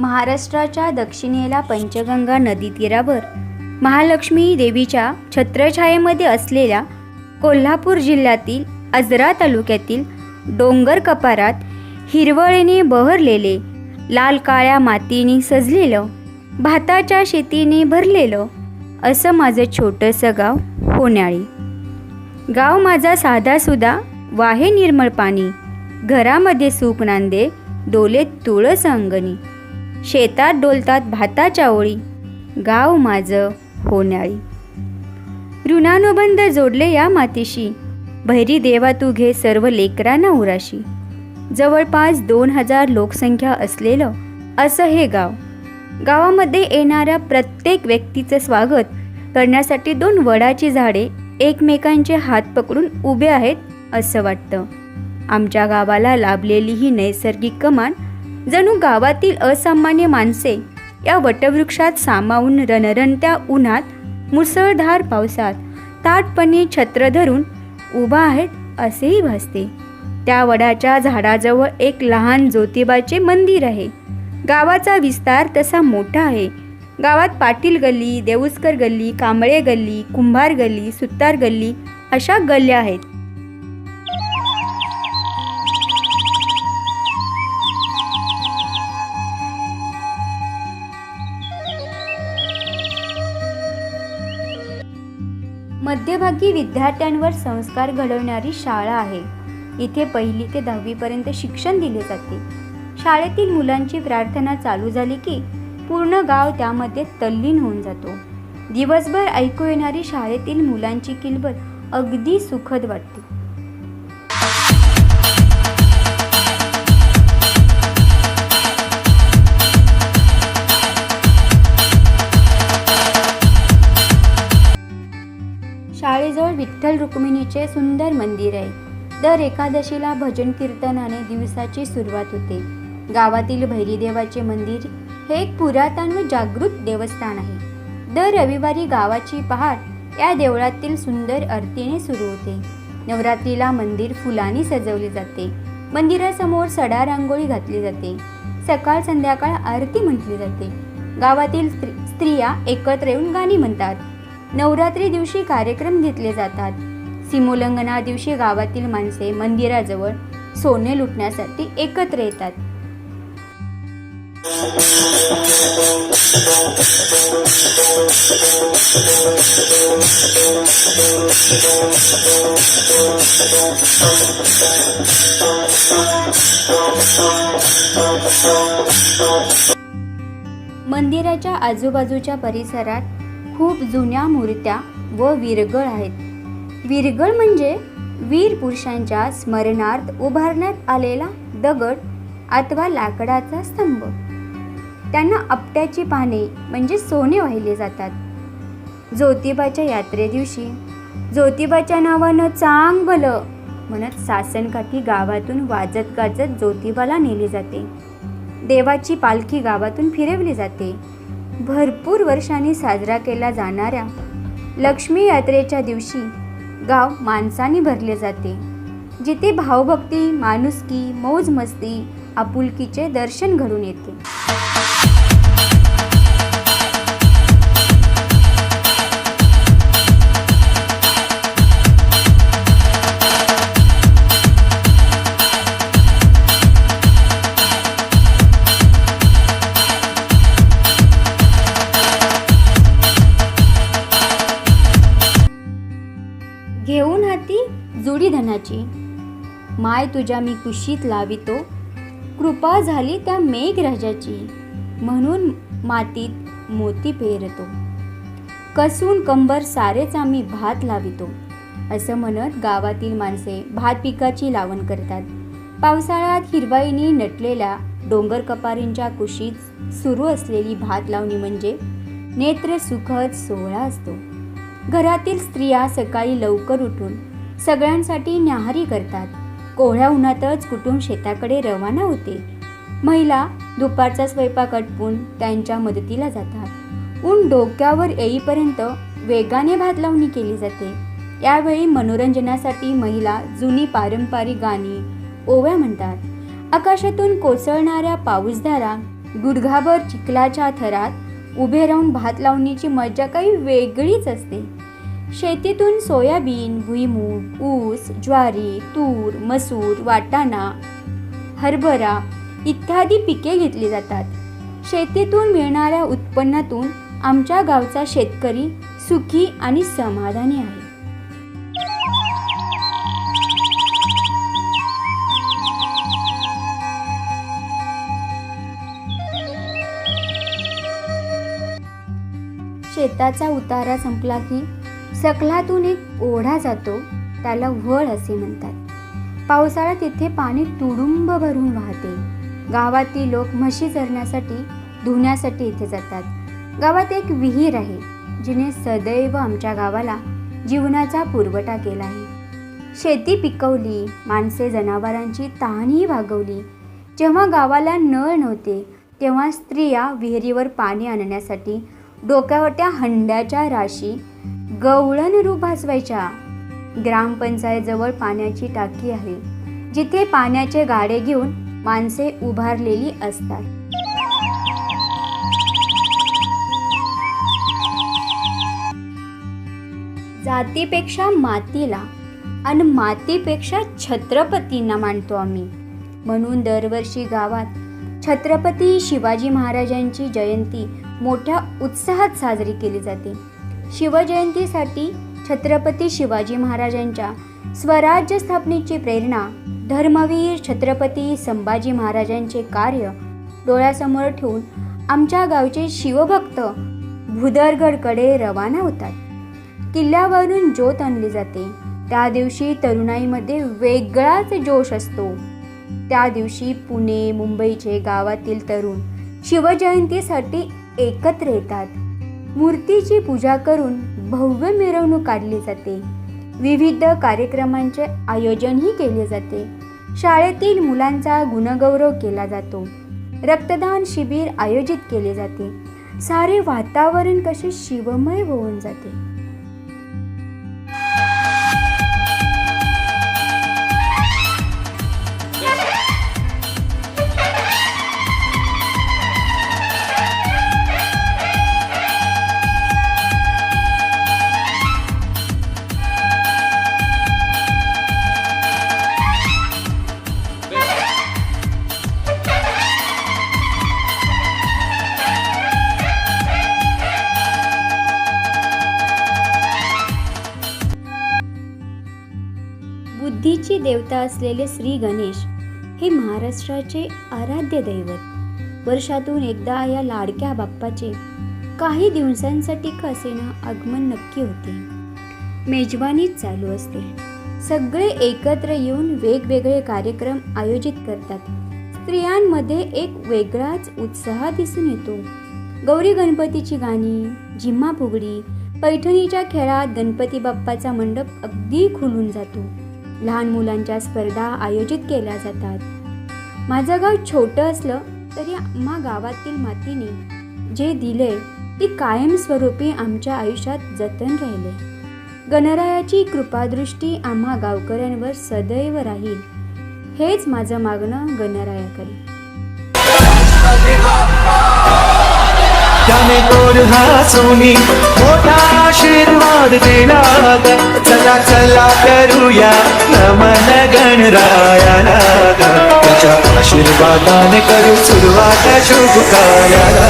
महाराष्ट्राच्या दक्षिणेला पंचगंगा नदी तीरावर महालक्ष्मी देवीच्या छत्रछायेमध्ये असलेल्या कोल्हापूर जिल्ह्यातील अजरा तालुक्यातील डोंगर कपारात हिरवळीने बहरलेले लाल काळ्या मातीने सजलेलं भाताच्या शेतीने भरलेलं असं माझं छोटंसं गाव होण्याळी गाव माझा साधासुदा वाहे निर्मळ पाणी घरामध्ये सुख नांदे डोले तुळस अंगणी. शेतात डोलतात भाताच्या ओळी गाव माझं होण्याळी. ऋणानुबंध जोडले या मातीशी भैरी देवा तू घे सर्व लेकरांना उराशी. जवळपास दोन हजार लोकसंख्या असलेलं असं हे गाव. गावामध्ये येणाऱ्या प्रत्येक व्यक्तीचं स्वागत करण्यासाठी दोन वडाची झाडे एकमेकांचे हात पकडून उभे आहेत असं वाटतं. आमच्या गावाला लाभलेली ही नैसर्गिक कमान जणू गावातील असामान्य माणसे या वटवृक्षात सामावून रणरणत्या उन्हात मुसळधार पावसात ताटपणे छत्र धरून उभा आहेत असेही भासते. त्या वडाच्या झाडाजवळ एक लहान ज्योतिबाचे मंदिर आहे. गावाचा विस्तार तसा मोठा आहे. गावात पाटील गल्ली देऊसकर गल्ली कांबळे गल्ली कुंभार गल्ली सुतार गल्ली अशा गल्ल्या आहेत. मध्यभागी विद्यार्थ्यांवर संस्कार घडवणारी शाळा आहे. इथे पहिली ते दहावीपर्यंत शिक्षण दिले जाते. शाळेतील मुलांची प्रार्थना चालू झाली की पूर्ण गाव त्यामध्ये तल्लीन होऊन जातो. दिवसभर ऐकू येणारी शाळेतील मुलांची किलबत अगदी सुखद वाटते. विठ्ठल रुक्मिणीचे सुंदर मंदिर आहे. दर एकादशीला भजन कीर्तनाने दिवसाची सुरुवात होते. गावातील भैरीदेवाचे मंदिर हे एक पुरातन व जागृत देवस्थान आहे. दर रविवारी गावाची पहाट या देवळातील सुंदर आरतीने सुरू होते. नवरात्रीला मंदिर फुलांनी सजवले जाते. मंदिरासमोर सडा रांगोळी घातली जाते. सकाळ संध्याकाळ आरती म्हटली जाते. गावातील स्त्री स्त्रिया एकत्र येऊन गाणी म्हणतात. नवरात्री दिवशी कार्यक्रम घेतले जातात. सीमोल्लंघना दिवशी गावातील माणसे मंदिराजवळ सोने लुटण्यासाठी एकत्र येतात. मंदिराच्या आजूबाजूच्या परिसरात खूप जुन्या मूर्त्या व विरगळ आहेत. विरगळ म्हणजे वीर पुरुषांच्या स्मरणार्थ उभारण्यात आलेला दगड अथवा लाकडाचा स्तंभ. त्यांना आपट्याची पाने म्हणजे सोने वाहिले जातात. ज्योतिबाच्या यात्रे दिवशी ज्योतिबाच्या नावानं चांग भलं म्हणत सासनकाठी गावातून वाजत गाजत ज्योतिबाला नेली जाते. देवाची पालखी गावातून फिरवली जाते. भरपूर वर्षांनी साजरा केला जाणाऱ्या लक्ष्मी यात्रेच्या दिवशी गाव माणसाने भरले जाते. जिथे भावभक्ती माणुसकी मौजमस्ती आपुलकीचे दर्शन घडून येते. घेऊन हाती जुडी धनाची. माय तुझ्या मी कुशीत लावितो. कृपा झाली त्या मेघराजाची म्हणून मातीत मोती पेरतो. कसून कंबर सारेच आम्ही भात लावितो. असं म्हणत गावातील माणसे भात पिकाची लावण करतात. पावसाळ्यात हिरवाईने नटलेल्या डोंगर कपारींच्या कुशीत सुरू असलेली भात लावणी म्हणजे नेत्र सुखद सोहळा असतो. घरातील स्त्रिया सकाळी लवकर उठून सगळ्यांसाठी न्याहारी करतात. कोहळ्या उन्हातच कुटुंब शेताकडे रवाना होते. महिला दुपारचा स्वयंपाक आटपून त्यांच्या मदतीला जातात. ऊन डोक्यावर येईपर्यंत वेगाने भात लावणी केली जाते. यावेळी मनोरंजनासाठी महिला जुनी पारंपरिक गाणी ओव्या म्हणतात. आकाशातून कोसळणाऱ्या पाऊसधारा गुडघाभर चिखलाच्या थरात उभे राहून भात लावणीची मजा काही वेगळीच असते. शेतीतून सोयाबीन भुईमूग ऊस ज्वारी तूर मसूर वाटाणा हरभरा इत्यादी पिके घेतली जातात. शेतीतून मिळणाऱ्या उत्पन्नातून आमच्या गावचा शेतकरी सुखी आणि समाधानी आहे. शेताचा उतारा संपला की सकलातून एक ओढा जातो त्याला वळ असे म्हणतात. पावसाळ्यात तिथे पाणी तुडुंब भरून वाहते. गावातील लोक म्हशी चरण्यासाठी धुण्यासाठी इथे जातात. गावात एक विहीर आहे जिने सदैव आमच्या गावाला जीवनाचा पुरवठा केला आहे. शेती पिकवली माणसे जनावरांची तहानही भागवली. जेव्हा गावाला नळ नव्हते तेव्हा स्त्रिया विहिरीवर पाणी आणण्यासाठी डोक्यावरच्या हंड्याच्या राशी गवळण रूप भासवायच्या. ग्रामपंचायतजवळ पाण्याची टाकी आहे. जिथे पाण्याचे गाडे घेऊन माणसे उभारलेली असतात. जातीपेक्षा मातीला आणि मातीपेक्षा छत्रपतींना मानतो आम्ही. म्हणून दरवर्षी गावात छत्रपती शिवाजी महाराजांची जयंती मोठ्या उत्साहात साजरी केली जाते. शिवजयंतीसाठी छत्रपती शिवाजी महाराजांच्या स्वराज्य स्थापनेची प्रेरणा धर्मवीर छत्रपती संभाजी महाराजांचे कार्य डोळ्यासमोर ठेवून आमच्या गावचे शिवभक्त भुदरगडकडे रवाना होतात. किल्ल्यावरून ज्योत आणली जाते. त्या दिवशी तरुणाईमध्ये वेगळाच जोश असतो. त्या दिवशी पुणे मुंबईचे गावातील तरुण शिवजयंतीसाठी एकत्र येतात. मूर्तीची पूजा करून भव्य मिरवणूक काढली जाते. विविध कार्यक्रमांचे आयोजनही केले जाते. शाळेतील मुलांचा गुणगौरव केला जातो. रक्तदान शिबिर आयोजित केले जाते. सारे वातावरण कसे शिवमय होऊन जाते. देवता असलेले श्री गणेश हे महाराष्ट्राचे आराध्य दैवत. वर्षातून एकदा या लाडक्या बाप्पाचे काही दिवसांसाठी का असेना आगमन नक्की होते. मेजवानीच चालू असते. सगळे एकत्र येऊन वेगवेगळे कार्यक्रम आयोजित करतात. स्त्रियांमध्ये एक वेगळाच उत्साह दिसून येतो. गौरी गणपतीची गाणी झिम्मा फुगडी पैठणीच्या खेळात गणपती बाप्पाचा मंडप अगदी खुलून जातो. लहान मुलांच्या स्पर्धा आयोजित केल्या जातात. माझं गाव छोटं असलं तरी आम्हा गावातील मातीने जे दिले ती कायमस्वरूपी आमच्या आयुष्यात जतन राहिले. गणरायाची कृपादृष्टी आम्हा गावकऱ्यांवर सदैव राहील हेच माझं मागणं गणरायाकडे. त्याने गोर हासुनी मोठा आशीर्वाद दिला चला चला करूया नमन गणरायाला त्याच्या आशीर्वादाने करू सुरुवात शुभ कार्याला